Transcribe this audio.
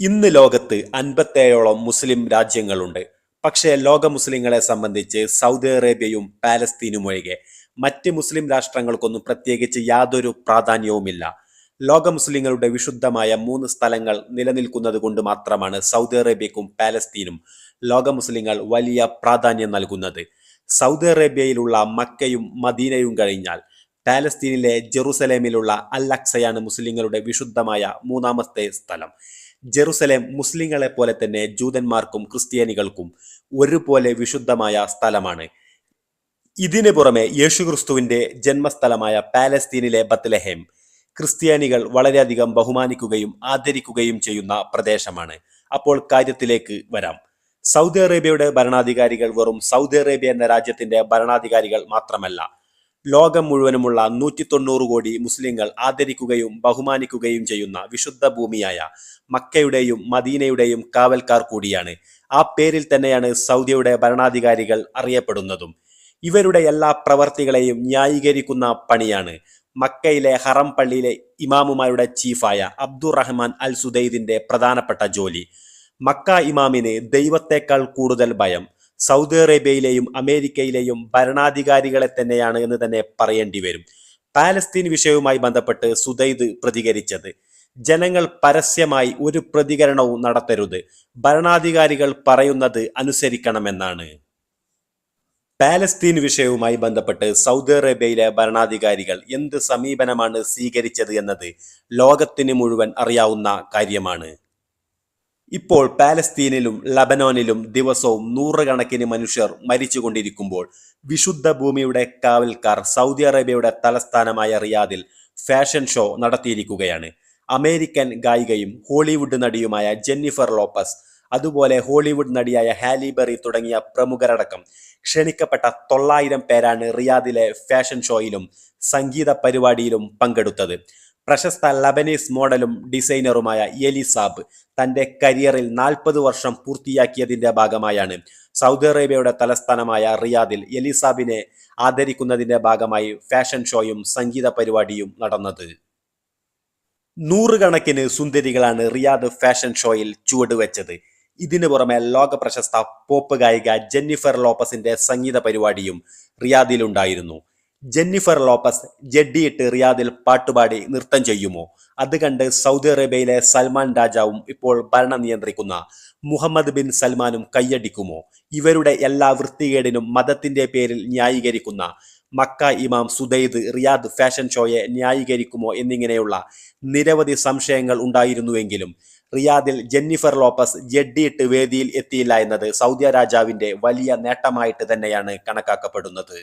ഇന്ന് ലോകത്ത് അൻപത്തേഴോളം മുസ്ലിം രാജ്യങ്ങളുണ്ട്. പക്ഷേ ലോക മുസ്ലിങ്ങളെ സംബന്ധിച്ച് സൗദി അറേബ്യയും പാലസ്തീനും ഒഴികെ മറ്റ് മുസ്ലിം രാഷ്ട്രങ്ങൾക്കൊന്നും പ്രത്യേകിച്ച് യാതൊരു പ്രാധാന്യവുമില്ല. ലോക മുസ്ലിങ്ങളുടെ വിശുദ്ധമായ മൂന്ന് സ്ഥലങ്ങൾ നിലനിൽക്കുന്നത് കൊണ്ട് മാത്രമാണ് സൗദി അറേബ്യക്കും പാലസ്തീനും ലോക മുസ്ലിങ്ങൾ വലിയ പ്രാധാന്യം നൽകുന്നത്. സൗദി അറേബ്യയിലുള്ള മക്കയും മദീനയും കഴിഞ്ഞാൽ പാലസ്തീനിലെ ജെറുസലേമിലുള്ള അൽ അക്സയാണ് മുസ്ലിങ്ങളുടെ വിശുദ്ധമായ മൂന്നാമത്തെ സ്ഥലം. ജെറുസലേം മുസ്ലിങ്ങളെ പോലെ തന്നെ ജൂതന്മാർക്കും ക്രിസ്ത്യാനികൾക്കും ഒരുപോലെ വിശുദ്ധമായ സ്ഥലമാണ്. ഇതിനു പുറമെ യേശുക്രിസ്തുവിന്റെ ജന്മസ്ഥലമായ പാലസ്തീനിലെ ബത്ലഹേം ക്രിസ്ത്യാനികൾ വളരെയധികം ബഹുമാനിക്കുകയും ആദരിക്കുകയും ചെയ്യുന്ന പ്രദേശമാണ്. അപ്പോൾ കാര്യത്തിലേക്ക് വരാം. സൗദി അറേബ്യയുടെ ഭരണാധികാരികൾ വെറും സൗദി അറേബ്യ എന്ന രാജ്യത്തിന്റെ ഭരണാധികാരികൾ മാത്രമല്ല ലോകം മുഴുവനുമുള്ള നൂറ്റി തൊണ്ണൂറ് കോടി മുസ്ലിങ്ങൾ ആദരിക്കുകയും ബഹുമാനിക്കുകയും ചെയ്യുന്ന വിശുദ്ധ ഭൂമിയായ മക്കയുടെയും മദീനയുടെയും കാവൽക്കാർ കൂടിയാണ്. ആ പേരിൽ തന്നെയാണ് സൗദിയുടെ ഭരണാധികാരികൾ അറിയപ്പെടുന്നതും. ഇവരുടെ എല്ലാ പ്രവർത്തികളെയും ന്യായീകരിക്കുന്ന പണിയാണ്. മക്കയിലെ ഹറം പള്ളിയിലെ ഇമാമുമാരുടെ ചീഫായ അബ്ദുറഹ്മാൻ അൽ സുദൈദിന്റെ പ്രധാനപ്പെട്ട ജോലി. മക്ക ഇമാമിന് ദൈവത്തെക്കാൾ കൂടുതൽ ഭയം. സൗദി അറേബ്യയിലെയും അമേരിക്കയിലെയും ഭരണാധികാരികളെ തന്നെയാണ് എന്ന് തന്നെ പറയേണ്ടി വരും. പാലസ്തീൻ വിഷയവുമായി ബന്ധപ്പെട്ട് സുദൈദ് പ്രതികരിച്ചത്. ജനങ്ങൾ പരസ്യമായി ഒരു പ്രതികരണവും നടത്തരുത്. ഭരണാധികാരികൾ പറയുന്നത് അനുസരിക്കണമെന്നാണ്. പാലസ്തീൻ വിഷയവുമായി ബന്ധപ്പെട്ട് സൗദി അറേബ്യയിലെ ഭരണാധികാരികൾ എന്ത് സമീപനമാണ് സ്വീകരിച്ചത് എന്നത് ലോകത്തിന് മുഴുവൻ അറിയാവുന്ന കാര്യമാണ്. ഇപ്പോൾ പാലസ്തീനിലും ലബനോനിലും ദിവസവും നൂറുകണക്കിന് മനുഷ്യർ മരിച്ചുകൊണ്ടിരിക്കുമ്പോൾ വിശുദ്ധ ഭൂമിയുടെ കാവൽക്കാർ സൗദി അറേബ്യയുടെ തലസ്ഥാനമായ റിയാദിൽ ഫാഷൻ ഷോ നടത്തിയിരിക്കുകയാണ്. അമേരിക്കൻ ഗായികയും ഹോളിവുഡ് നടിയുമായ ജെന്നിഫർ ലോപ്പസ് അതുപോലെ ഹോളിവുഡ് നടിയായ ഹാലിബറി തുടങ്ങിയ പ്രമുഖരടക്കം ക്ഷണിക്കപ്പെട്ട തൊള്ളായിരം പേരാണ് റിയാദിലെ ഫാഷൻ ഷോയിലും സംഗീത പരിപാടിയിലും പങ്കെടുത്തത്. പ്രശസ്ത ലബനീസ് മോഡലും ഡിസൈനറുമായ എലിസാബ് തന്റെ കരിയറിൽ നാൽപ്പത് വർഷം പൂർത്തിയാക്കിയതിന്റെ ഭാഗമായാണ്. സൗദി അറേബ്യയുടെ തലസ്ഥാനമായ റിയാദിൽ എലിസാബിനെ ആദരിക്കുന്നതിന്റെ ഭാഗമായി ഫാഷൻ ഷോയും സംഗീത പരിപാടിയും നടന്നത്. നൂറുകണക്കിന് സുന്ദരികളാണ് റിയാദ് ഫാഷൻ ഷോയിൽ ചുവടുവെച്ചത്. ഇതിനു പുറമെ ലോക പ്രശസ്ത പോപ്പ് ഗായിക ജെന്നിഫർ ലോപ്പസിന്റെ സംഗീത പരിപാടിയും റിയാദിലുണ്ടായിരുന്നു. ജെന്നിഫർ ലോപ്പസ് ജഡ്ഡിയിട്ട് റിയാദിൽ പാട്ടുപാടി നൃത്തം ചെയ്യുമോ? അത് കണ്ട് സൗദി അറേബ്യയിലെ സൽമാൻ രാജാവും ഇപ്പോൾ ഭരണം നിയന്ത്രിക്കുന്ന മുഹമ്മദ് ബിൻ സൽമാനും കൈയടിക്കുമോ ഇവരുടെ എല്ലാ വൃത്തികേടിനും മതത്തിന്റെ പേരിൽ ന്യായീകരിക്കുന്ന മക്ക ഇമാം സുദൈദ് റിയാദ് ഫാഷൻ ഷോയെ ന്യായീകരിക്കുമോ എന്നിങ്ങനെയുള്ള നിരവധി സംശയങ്ങൾ ഉണ്ടായിരുന്നുവെങ്കിലും റിയാദിൽ ജെന്നിഫർ ലോപ്പസ് ജഡ്ഡിയിട്ട് വേദിയിൽ എത്തിയില്ല എന്നത് സൗദി രാജാവിന്റെ വലിയ നേട്ടമായിട്ട് തന്നെയാണ് കണക്കാക്കപ്പെടുന്നത്.